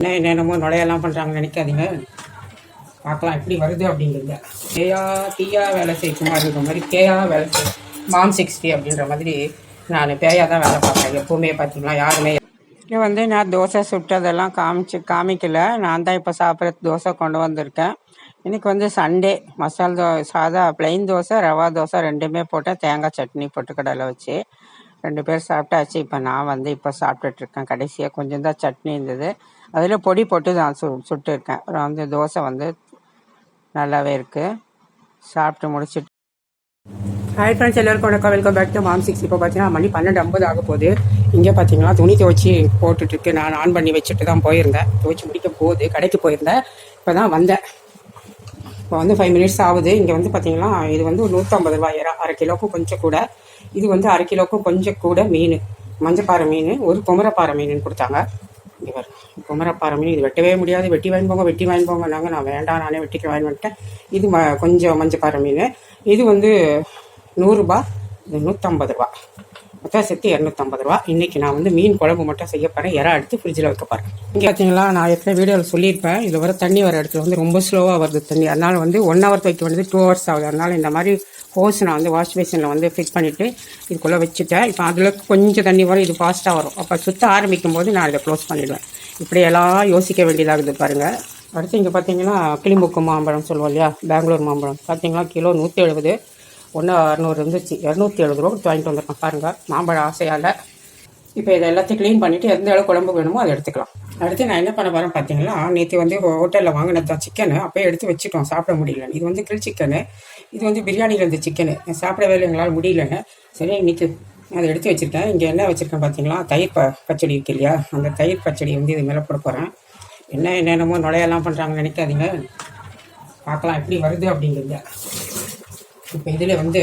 என்ன என்னென்னமோ நுழையெல்லாம் பண்ணுறாங்கன்னு நினைக்காதீங்க. பார்க்கலாம் எப்படி வருது அப்படிங்கிறது. கேயா தீயா வேலை செய் மாதிரி இருக்கிற மாதிரி கேயா வேலை செய். மாம் சிக்ஸ்டி அப்படின்ற மாதிரி நான் பேயா தான் வேலை பார்க்குறேன் எப்போவுமே பார்த்தீங்களா யாருமே. இங்கே வந்து நான் தோசை சுட்டதெல்லாம் காமிச்சு காமிக்கல. நான் தான் இப்போ சாப்பிட்ற தோசை கொண்டு வந்திருக்கேன். இன்னைக்கு வந்து சண்டே. மசால் தோ சாதா plain தோசை ரவா தோசை ரெண்டுமே போட்டேன். தேங்காய் சட்னி பொட்டுக்கடலை வச்சு. ரெண்டு பேர் சாப்பிட்டாச்சு. இப்போ நான் வந்து இப்போ சாப்பிட்டுட்டு இருக்கேன். கடைசியாக கொஞ்சம் தான் சட்னி இருந்தது. அதில் பொடி போட்டு நான் சு சுட்டு இருக்கேன். அப்புறம் வந்து தோசை வந்து நல்லாவே இருக்குது சாப்பிட்டு முடிச்சுட்டு ஹாய் ஃப்ரெண்ட்ஸ் எல்லாருக்கும் வணக்கம். Welcome back to mom six இப்போ பார்த்தீங்கன்னா மணி பன்னெண்டு ஐம்பது ஆக போகுது. இங்கே பார்த்தீங்கன்னா துணி துவச்சி போட்டுட்டு இருக்கு. நான் ஆன் பண்ணி வச்சுட்டு தான் போயிருந்தேன். துவச்சி முடிக்க போகுது. கடைக்கு போயிருந்தேன். இப்போ தான் வந்தேன். இப்போ வந்து ஃபைவ் மினிட்ஸ் ஆகுது. இங்கே வந்து பார்த்தீங்கன்னா இது வந்து ஒரு நூற்றம்பது ரூபாய் அரை கிலோவுக்கு கொஞ்சம் கூட. இது வந்து அரை கிலோக்கும் கொஞ்சம் கூட மீன். மஞ்சப்பாறை மீன் ஒரு குமரப்பாறை மீன் கொடுத்தாங்க. இங்கே பாரு குமரப்பாறை மீன் இது வெட்டவே முடியாது. வெட்டி வாங்கி போங்க வெட்டி வாங்கி போங்கன்னாங்க நான் வேண்டாம் நானே வெட்டிக்க வாங்கி வந்துட்டேன். இது ம கொஞ்சம் மஞ்சப்பாறை மீன். இது வந்து நூறுரூபா இது நூற்றம்பது ரூபா. மொத்தம் சேர்த்து இரநூத்தம்பது ரூபா. இன்னைக்கு நான் வந்து மீன் குழம்பு மட்டும் செய்ய போகிறேன் இறா எடுத்து ஃப்ரிட்ஜில் வைக்க போகிறேன் இங்கே பார்த்தீங்களா நான் எத்தனை வீடியோவில் சொல்லியிருப்பேன். இதில் வர தண்ணி வர இடத்துல வந்து ரொம்ப ஸ்லோவாக வருது தண்ணி. அதனால் வந்து ஒன் ஹவர் வைக்க வேண்டியது டூ ஹவர்ஸ் ஆகுது. அதனால் இந்த மாதிரி ஹோஸ் நான் வந்து வாஷ் பேசினில் வந்து ஃபிட் பண்ணிவிட்டு இதுக்குள்ளே வச்சுட்டேன். இப்போ அதில் கொஞ்சம் தண்ணி வரும். இது ஃபாஸ்ட்டாக வரும். அப்போ சுத்த ஆரம்பிக்கும் போது நான் இதை க்ளோஸ் பண்ணிவிடுவேன் இப்படியெல்லாம் யோசிக்க வேண்டியதாகுது பாருங்கள் அடுத்து இங்கே பார்த்தீங்கன்னா கிளிமுக்கு மாம்பழம் சொல்லுவோம் இல்லையா? பெங்களூர் மாம்பழம். பார்த்தீங்கன்னா கிலோ நூற்றி எழுபது. ஒன்று அறநூறு இருந்துச்சு. இரநூத்தி எழுபது ரூபா கொடுத்து வாங்கிட்டு வந்திருக்கேன் பாருங்கள் மாம்பழம் ஆசையால். இப்போ இதை எல்லாத்தையும் க்ளீன் பண்ணிவிட்டு எந்த அளவு குழம்பு வேணுமோ அதை எடுத்துக்கலாம். அடுத்து நான் என்ன பண்ண போகிறேன் பார்த்தீங்கன்னா நேற்று வந்து ஹோட்டலில் வாங்கினது தான் சிக்கனு அப்போயே எடுத்து வச்சுட்டோம். சாப்பிட முடியல. இது வந்து கில் சிக்கனு இது வந்து பிரியாணியில் இருந்த சிக்கனு சாப்பிடவே இல்லை எங்களால் முடியலன்னு சரி இன்றைக்கி அதை எடுத்து வச்சுருக்கேன். இங்கே என்ன வச்சுருக்கேன் பார்த்தீங்களா? தயிர் ப பச்சடி இருக்கு இல்லையா? அந்த தயிர் பச்சடி வந்து இது மேலே போட போகிறேன் என்ன என்னென்னமோ நுழையெல்லாம் பண்ணுறாங்கன்னு நினைக்காதீங்க. பார்க்கலாம் எப்படி வருது அப்படிங்கிறது. இப்போ இதில் வந்து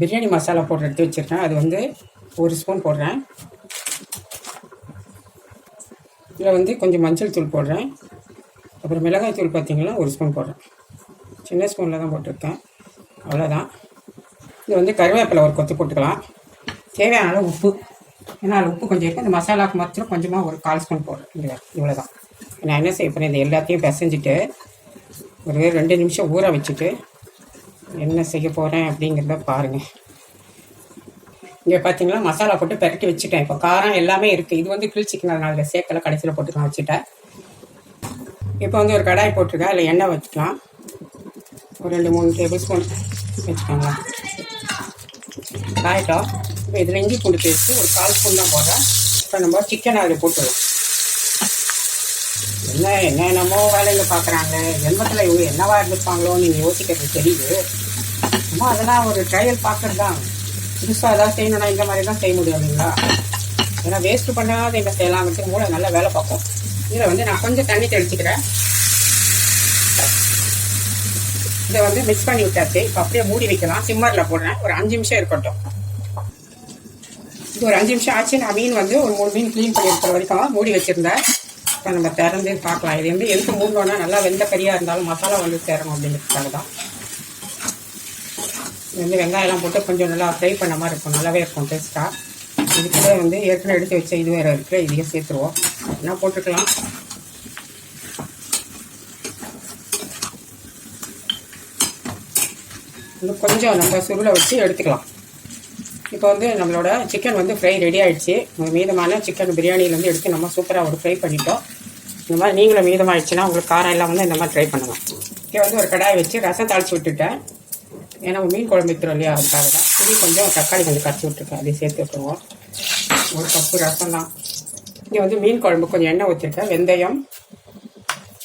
பிரியாணி மசாலா பவுடர் எடுத்து வச்சுருக்கேன். அது வந்து ஒரு ஸ்பூன் போடுறேன். இதில் வந்து கொஞ்சம் மஞ்சள் தூள் போடுறேன். அப்புறம் மிளகாய் தூள் பார்த்திங்கன்னா ஒரு ஸ்பூன் போடுறேன். சின்ன ஸ்பூனில் தான் போட்டிருக்கேன். அவ்வளோதான். இது வந்து கருவேப்பிலை ஒரு கொத்து போட்டுக்கலாம். தேவையான அளவு உப்பு. ஏன்னா அதில் உப்பு கொஞ்சம் இருக்குது இந்த மசாலாவுக்கு மாத்திரம் கொஞ்சமாக ஒரு கால் ஸ்பூன் போடுறேன். இங்கே இவ்வளோ தான் நான் என்ன செய்ய போகிறேன் இது எல்லாத்தையும் பிசைஞ்சிட்டு ஒரு ரெண்டு நிமிஷம் ஊற வச்சுட்டு என்ன செய்ய போகிறேன் அப்படிங்கிறத பாருங்கள் இங்கே பார்த்தீங்களா மசாலா போட்டு பெரட்டி வச்சுட்டேன். இப்போ காரம் எல்லாமே இருக்குது இது வந்து கிரில் சிக்கன் அதனால இதை சேர்க்கல கடைசியில் போட்டுக்கலாம் வச்சுட்டேன். இப்போ வந்து ஒரு கடாய் போட்டிருக்கேன். அதில் எண்ணெய் வச்சுக்கலாம். ஒரு ரெண்டு மூணு டேபிள் ஸ்பூன் வச்சுக்கோங்க. காயட்டும் இப்போ இதில் இஞ்சி பூண்டு பேஸ்ட்டு ஒரு கால் ஸ்பூன் தான் போடுறேன். இப்போ நம்ம சிக்கனை அதில் போட்டுடலாம் என்ன என்ன என்னமோ வேலையில் பார்க்குறாங்க ஜென்மத்தில் இவங்க என்னவா இருந்திருப்பாங்களோ நீங்கள் யோசிக்கிறது தெரியுது. சும்மா அதெல்லாம் ஒரு ட்ரையல் பார்க்கறது தான். புதுசாக ஏதாவது செய்யணும்னா இந்த மாதிரி தான் செய்ய முடியும் இல்லைங்களா? ஏன்னா வேஸ்ட் பண்ணாத என்ன செய்யலாங்கிறது மூளை நல்லா வேலை பார்ப்போம் இதில் வந்து நான் கொஞ்சம் தண்ணி தெளிச்சுக்கிறேன். இதை வந்து மிக்ஸ் பண்ணி விட்டாச்சு. இப்போ அப்படியே மூடி வைக்கலாம். சிம்மரில் போடுறேன். ஒரு அஞ்சு நிமிஷம் இருக்கட்டும். இது ஒரு அஞ்சு நிமிஷம் ஆச்சு. நான் மீன் வந்து ஒரு மூணு மீன் க்ளீன் பண்ணி இருக்கிற வரைக்கும் மூடி வச்சுருந்தேன். இப்போ நம்ம திறந்து பார்க்கலாம். இது வந்து எதுக்கு மூடணும்னா நல்லா வெந்த கறியாக இருந்தாலும் மசாலா வந்து சேரணும் அப்படிங்கிறதுக்காக தான். வந்து வெங்காயம்லாம் போட்டு கொஞ்சம் நல்லா ஃப்ரை பண்ண மாதிரி இருக்கும். நல்லாவே இருக்கும் டேஸ்ட்டாக இதுக்குள்ளே வந்து ஏற்கனவே எடுத்து வச்ச இது வேறு இருக்குது இதையே சேர்த்துருவோம். என்ன போட்டுக்கலாம்? இன்னும் கொஞ்சம் நம்ம சுருளை வச்சு எடுத்துக்கலாம். இப்போ வந்து நம்மளோட சிக்கன் வந்து ஃப்ரை ரெடி ஆகிடுச்சு மீதமான சிக்கன் பிரியாணியிலேருந்து எடுத்து நம்ம சூப்பராக ஒரு ஃப்ரை பண்ணிட்டோம். இந்த மாதிரி நீங்களும் மீதமாகிடுச்சுன்னா உங்களுக்கு காரம் எல்லாம் வந்து இந்த மாதிரி ட்ரை பண்ணலாம். இங்கே வந்து ஒரு கடாயை வச்சு ரசம் தாளிச்சு விட்டுட்டேன். ஏன்னா மீன் குழம்பு வைக்கிறோம் இல்லையா அதுக்காக தான். புளி கொஞ்சம் தக்காளி கொஞ்சம் கரைச்சி விட்டுருக்கேன். அதையும் சேர்த்து விட்டுருவோம் ஒரு கப்பு ரசம் தான். இங்கே வந்து மீன் குழம்பு கொஞ்சம் எண்ணெய் வச்சுருக்கேன் வெந்தயம்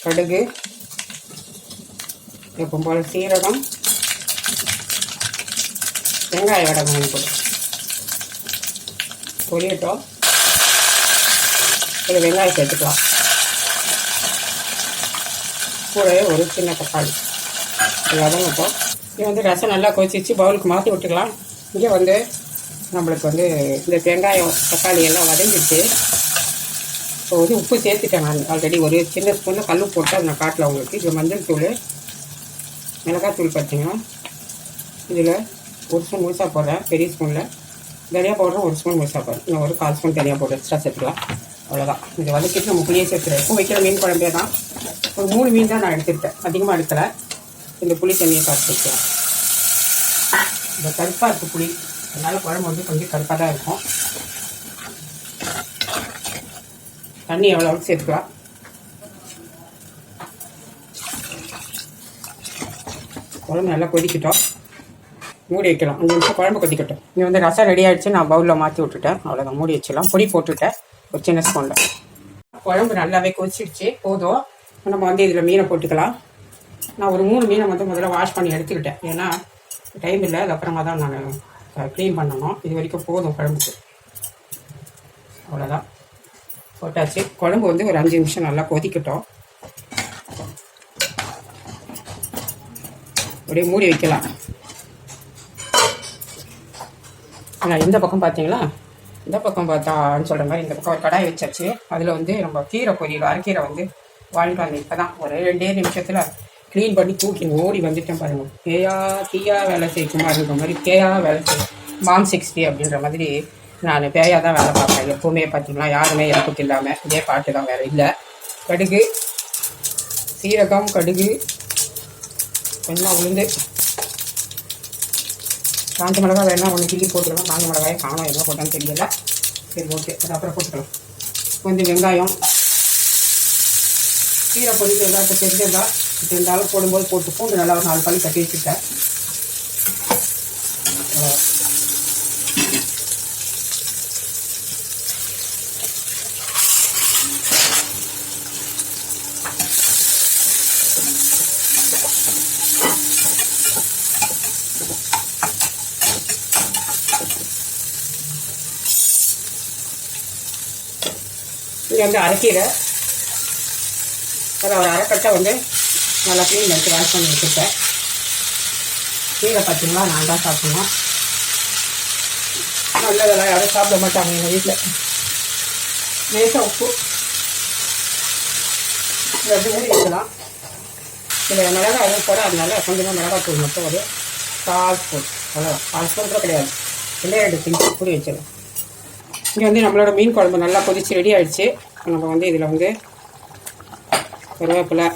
கடுகு எப்போ போல் சீரகம் வெங்காய வடை மீன் போடும் பொரியட்டும். ஒரு வெங்காயம் சேர்த்துக்கலாம். கூடவே ஒரு சின்ன தக்காளி. இது வதங்கட்டும். இது வந்து ரசம் நல்லா கொதிச்சிச்சு பவுலுக்கு மாற்றி விட்டுக்கலாம். இங்கே வந்து நம்மளுக்கு வந்து இந்த வெங்காயம் தக்காளி எல்லாம் வதங்கிடுச்சு. இப்போ வந்து உப்பு சேர்த்துட்டேன் நான் ஆல்ரெடி ஒரு சின்ன ஸ்பூனில் கல் போட்டு அதை நான் காட்டல உங்களுக்கு. இது மஞ்சள் தூள் மிளகாய் தூள் பார்த்தீங்கன்னா இதில் ஒரு ஸ்பூன் முழுசாக போடுறேன். பெரிய ஸ்பூனில் தனியாக போடுறேன் ஒரு ஸ்பூன் முழுசாக போடுறேன். இன்னும் ஒரு கால் ஸ்பூன் தனியாக பவுடர் எக்ஸ்ட்ரா சேர்த்துக்கலாம். அவ்வளோதான் இது வதக்கிட்டு நம்ம புளியை சேர்த்துறேன். எப்போ வைக்கிற மீன் குழம்பே தான். ஒரு மூணு மீன் தான் நான் எடுத்துக்கிட்டேன். அதிகமாக எடுக்கலை. இந்த புளி தண்ணியை காய்ச்சி இந்த கருப்பாக இருக்குது புளி அதனால் குழம்பு வந்து கொஞ்சம் கருப்பாக தான் இருக்கும். தண்ணி எவ்வளோ சேர்த்துக்கலாம்? குழம்பு நல்லா கொதிக்கட்டும். மூடி வைக்கலாம். அஞ்சு நிமிஷம் குழம்பு கொதிக்கட்டும். இங்கே வந்து ரசம் ரெடி ஆகிடுச்சு நான் பவுலில் மாற்றி விட்டுட்டேன். அவ்வளோதான் மூடி வச்சிடலாம். பொடி போட்டுவிட்டேன் ஒரு சின்ன ஸ்பூனில் குழம்பு நல்லாவே கொதிச்சிடுச்சு. போதும். நம்ம வந்து இதில் மீனை போட்டுக்கலாம். நான் ஒரு மூணு மீனை வந்து முதல்ல வாஷ் பண்ணி எடுத்துக்கிட்டேன். ஏன்னா டைம் இல்லை. அது அப்புறமா தான் நான் க்ளீன் பண்ணணும். இது வரைக்கும் போதும் குழம்புக்கு. அவ்வளோதான் போட்டாச்சு. குழம்பு வந்து ஒரு அஞ்சு நிமிஷம் நல்லா கொதிக்கட்டும். அப்படியே மூடி வைக்கலாம். ஆனால் இந்த பக்கம் பார்த்தீங்களா? இந்த பக்கம் பார்த்தான்னு சொல்கிற மாதிரி இந்த பக்கம் ஒரு கடாய் வச்சாச்சு. அதில் வந்து நம்ம கீரை பொரியல் அரைக்கீரை வந்து வாங்கிட்டு இப்போ தான் ஒரு ரெண்டே நிமிஷத்தில் க்ளீன் பண்ணி தூக்கி ஓடி வந்துட்டேன் பாருங்க. கேயா தீயா வேலை செய்யுமா இருக்கிற மாதிரி கேயா வேலை செய்யும். மாம் சிக்ஸ்டி அப்படின்ற மாதிரி நான் பேயா தான் வேலை பார்ப்பேன். எப்போவுமே பார்த்தீங்கன்னா யாருமே இறப்புக்கு இல்லாமல் இதே பாட்டு தான் வேறு இல்லை. கடுகு சீரகம் கடுகு கொஞ்சம் உளுந்து. காஞ்ச மிளகா வேணா ஒன்று கிள்ளி போட்டுக்கலாம். காஞ்ச மிளகாயை காணும் எவ்வளோ போட்டான்னு தெரியல. சரி ஓகே அது அப்புறம் போட்டுக்கலாம். கொஞ்சம் வெங்காயம். கீரை பொடிக்கு எல்லாத்தையும் தெரிஞ்சிருந்தா இருந்தாலும் போடும்போது போட்டு பூண்டு நல்லா ஒரு நாலு பள்ளி கட்டி வச்சுட்டேன் அவ்வளவுதான். இது வந்து அரைக்கீரை அதை ஒரு அரைக்கட்டை வந்து நல்லா க்ளீன் பண்ணிட்டு வாஷ் பண்ணி வச்சுருக்கேன். கீரை பார்த்தீங்களா நான் தான் சாப்பிடணும். நல்லதெல்லாம் யாரும் சாப்பிட மாட்டாங்க எங்கள் வீட்டில் லேசாக உப்பு. இது அப்படி மூடி வைக்கலாம் இதில் மிளகாய் எதுவும் போடாதனால கொஞ்சமாக மிளகாய் தூள் மட்டும் ஒரு கால் ஸ்பூன் அவ்வளோதான் கால் ஸ்பூன் கூட கிடையாது. இல்லை ரெண்டு திங்ஸ் பூரி வச்சிடலாம். இங்கே வந்து நம்மளோட மீன் குழம்பு நல்லா கொதித்து ரெடி ஆகிடுச்சு நம்ம வந்து இதில் வந்து கருவேப்பிலை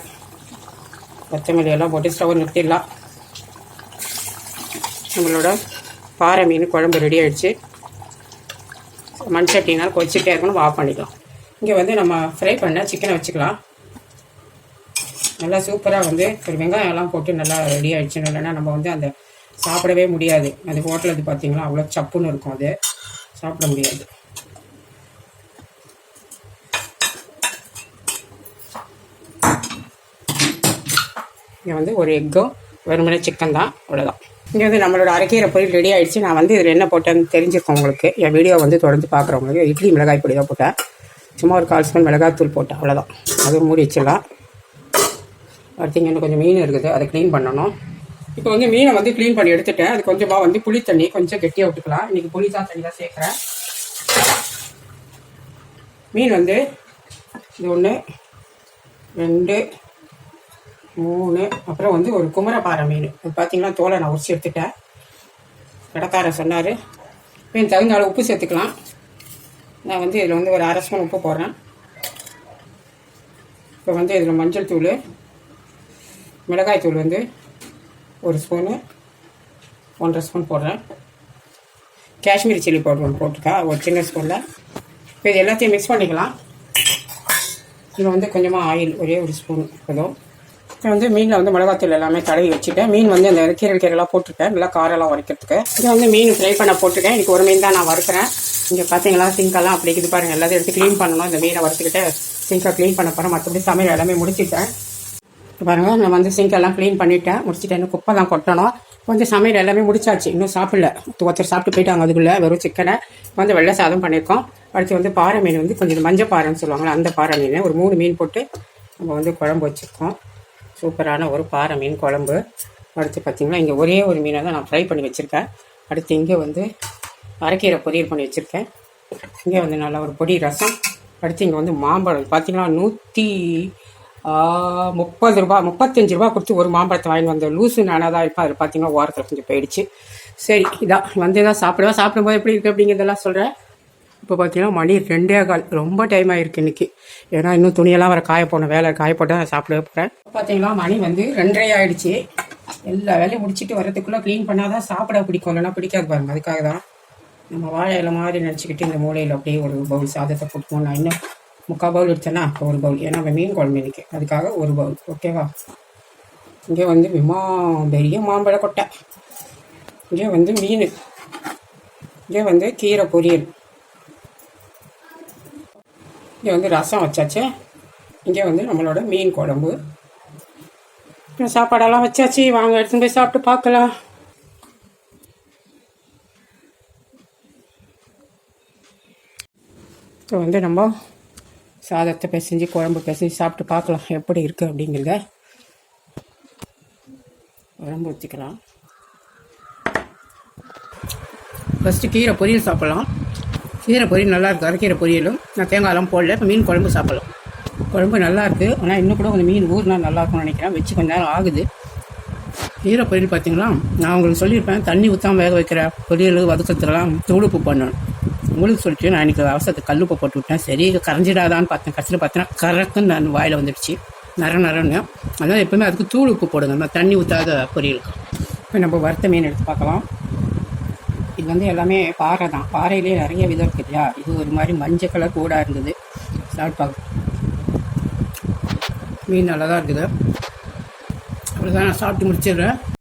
கொத்தமல்லி எல்லாம் போட்டு ஸ்டவ் நிறுத்திடலாம். நம்மளோட பாறை மீன் குழம்பு ரெடி ஆகிடுச்சு மண் சட்டினால் கொதிச்சுட்டே இருக்கணும் ஆஃப் பண்ணிக்கலாம். இங்கே வந்து நம்ம ஃப்ரை பண்ண சிக்கனை வச்சுக்கலாம். நல்லா சூப்பராக வந்து ஒரு வெங்காயம் எல்லாம் போட்டு நல்லா ரெடி ஆகிடுச்சுன்னு இல்லைன்னா நம்ம வந்து அந்த சாப்பிடவே முடியாது. அது ஹோட்டலுக்கு பார்த்தீங்களா அவ்வளோ சப்புன்னு இருக்கும் அது. சாப்பிட முடியாது. இங்கே வந்து ஒரு எக்கும் வெறுமனே சிக்கன் தான் அவ்வளோதான் இங்கே வந்து நம்மளோட அரைக்கீரை பொரியல் ரெடி ஆகிடுச்சு நான் வந்து இதில் என்ன போட்டேன்னு தெரிஞ்சிருக்கோம் உங்களுக்கு. என் வீடியோ வந்து தொடர்ந்து பார்க்குறவங்களுக்கு. இட்லி மிளகாய் பொடி தான் போட்டேன். சும்மா ஒரு கால் ஸ்பூன் மிளகாய்த்தூள் போட்டேன் அவ்வளோதான் அதுவும் மூடி வச்சிடலாம். அடுத்து இங்கே இன்னும் கொஞ்சம் மீன் இருக்குது. அதை க்ளீன் பண்ணணும். இப்போ வந்து மீனை வந்து க்ளீன் பண்ணி எடுத்துட்டேன். அது கொஞ்சமாக வந்து புளி தண்ணி கொஞ்சம் கெட்டியாக விட்டுக்கலாம். இன்றைக்கி புளி தான் தண்ணி தான் சேர்க்குறேன். மீன் வந்து இது ஒன்று ரெண்டு மூணு அப்புறம் வந்து ஒரு குமரப்பாறை மீன். அது பார்த்தீங்கன்னா தோலை நான் உரிச்சு எடுத்துட்டேன். கடைக்காரர் சொன்னார். மீன் தகுந்த அளவு உப்பு சேர்த்துக்கலாம். நான் வந்து இதில் வந்து ஒரு அரை ஸ்பூன் உப்பு போடுறேன். இப்போ வந்து இதில் மஞ்சள் தூள் மிளகாய் தூள் வந்து ஒரு ஸ்பூனு ஒன்றரை ஸ்பூன் போடுறேன். காஷ்மீரி சில்லி பவுடர் ஒன்று போட்டுக்கா ஒரு சின்ன ஸ்பூனில். இப்போ இது எல்லாத்தையும் மிக்ஸ் பண்ணிக்கலாம். இது வந்து கொஞ்சமாக ஆயில் ஒரே ஒரு ஸ்பூன் போதும். இப்போ வந்து மீனில் வந்து மிளகாத்தூள் எல்லாமே தடவி வச்சுட்டேன். மீன் வந்து அந்த கீரல் கீரலாக போட்டுட்டேன் நல்லா காரெல்லாம் உரைக்கிறதுக்கு. இது வந்து மீன் ஃப்ரை பண்ண போட்டுட்டேன் இன்றைக்கி ஒரு மீன் தான் நான் வறுக்கிறேன். இங்கே பார்த்தீங்களா சிங்கெல்லாம் அப்படி இருக்குது பாருங்கள் எல்லாத்தையும் எடுத்து க்ளீன் பண்ணணும். இந்த மீனை வறுத்துக்கிட்டு சிங்கை க்ளீன் பண்ண போகிறேன் மற்றபடி சமையல் எல்லாமே முடிச்சுட்டேன். பாருங்கள் நான் வந்து சிங்கெல்லாம் க்ளீன் பண்ணிட்டேன். முடிச்சுட்டு இன்னும் குப்பை தான் கொட்டணும். வந்து சமையல் எல்லாமே முடிச்சாச்சு. இன்னும் சாப்பிடல. ஒருத்தர் சாப்பிட்டு போயிட்டாங்க அதுக்குள்ளே. வெறும் சிக்கனை வந்து வெள்ளை சாதம் பண்ணியிருக்கோம். அடுத்து வந்து பாறை மீன் வந்து கொஞ்சம் மஞ்சள் பாறைன்னு சொல்லுவாங்களே அந்த பாறை மீன். ஒரு மூணு மீன் போட்டு நம்ம வந்து குழம்பு வச்சுருக்கோம். சூப்பரான ஒரு பாறை மீன் குழம்பு அடுத்து பார்த்திங்கன்னா இங்கே ஒரே ஒரு மீனை தான் நான் ஃப்ரை பண்ணி வச்சுருக்கேன். அடுத்து இங்கே வந்து அரைக்கீரை பொரியல் பண்ணி வச்சுருக்கேன். இங்கே வந்து நல்லா ஒரு பொடி ரசம். அடுத்து இங்கே வந்து மாம்பழம். பார்த்திங்கன்னா நூற்றி முப்பது ரூபா முப்பத்தஞ்சு ரூபா கொடுத்து ஒரு மாம்பழத்தை வாங்கிட்டு வந்த லூசு நானாக தான் இருப்பேன். அதில் பார்த்தீங்கன்னா ஓரத்தில் கொஞ்சம் போயிடுச்சு. சரி இதான் வந்து தான் சாப்பிடுவேன் சாப்பிடும்போது எப்படி இருக்குது அப்படிங்கிறதெல்லாம் சொல்கிறேன் இப்போ பார்த்தீங்கன்னா மணி ரெண்டே கால். ரொம்ப டைம் ஆயிருக்கு இன்னைக்கு. ஏன்னா இன்னும் துணியெல்லாம் வர காய போன வேலை காய போட்டு சாப்பிடவே சாப்பிட போகிறேன் பார்த்தீங்கன்னா மணி வந்து ரெண்டரை ஆயிடுச்சு. எல்லா வேலையும் முடிச்சிட்டு வரதுக்குள்ளே க்ளீன் பண்ணால் தான் சாப்பிட பிடிக்கும். இல்லைன்னா பிடிக்காது பாருங்க. அதுக்காக தான் நம்ம வாழை மாதிரி நினச்சிக்கிட்டு இந்த மூலையில் அப்படியே ஒரு பவுல் சாதத்தை போட்டுப்போம் நான் இன்னும் முக்கால் பவுல் எடுத்தேன்னா ஒரு பவுல் ஏன்னா மீன் குழம்பு இன்னைக்கு. அதுக்காக ஒரு பவுல் ஓகேவா இங்கே வந்து விமா பெரிய மாம்பழ கொட்டை. இங்கே வந்து மீன். இங்கே வந்து கீரை பொரியல். இங்கே வந்து ரசம் வச்சாச்சு. இங்கே வந்து நம்மளோட மீன் குழம்பு. சாப்பாடெல்லாம் வச்சாச்சு. வாங்க எடுத்துன்னு போய் சாப்பிட்டு பார்க்கலாம். இப்போ வந்து நம்ம சாதத்தை பிசைஞ்சு குழம்பு பிசைஞ்சு சாப்பிட்டு பார்க்கலாம். எப்படி இருக்குது அப்படிங்கிறத. உடம்பு வச்சுக்கலாம். ஃபஸ்ட்டு கீரை பொரியல் சாப்பிட்லாம். கீரை பொரியல் நல்லா இருக்குது அரைக்கீரை பொரியலும். நான் தேங்காயெல்லாம் போடல. இப்போ மீன் குழம்பு சாப்பிட்லாம். குழம்பு நல்லா இருக்குது ஆனால் இன்னும் கூட கொஞ்சம் மீன் ஊறினா நல்லா இருக்கும்னு நினைக்கிறேன். வச்சு கொஞ்ச நேரம் ஆகுது. கீரை பொரியல் பார்த்தீங்களா நான் உங்களுக்கு சொல்லியிருப்பேன். தண்ணி ஊற்றாம வேக வைக்கிற பொரியல் வதக்கத்துலாம் தூளுப்பு பண்ணணும் உங்களுக்கு சொல்லிட்டு நான் இன்னைக்கு அவசரத்துக்கு கல்லுப்பு போட்டு விட்டேன். சரி கரைஞ்சிடாதான்னு பார்த்தேன். கடைசியில் பார்த்தேன்னா கரக்குன்னு நான் வாயில் வந்துடுச்சு. நர நரன்னு. அதனால் எப்பவுமே அதுக்கு தூள் உப்பு போடுங்க. நம்ம தண்ணி ஊற்றாத பொரியலுக்கு. இப்போ நம்ம வறுத்த மீன் எடுத்து பார்க்கலாம். இது வந்து எல்லாமே பாறை தான். பாறையிலே நிறைய விதம் இருக்குது இல்லையா? இது ஒரு மாதிரி மஞ்சள் கலர் கூட இருந்தது. சாப்பிட்டு பார்க்க மீன் நல்லா தான் இருக்குது. அவ்வளோதான் நான் சாப்பிட்டு முடிச்சிடுறேன்.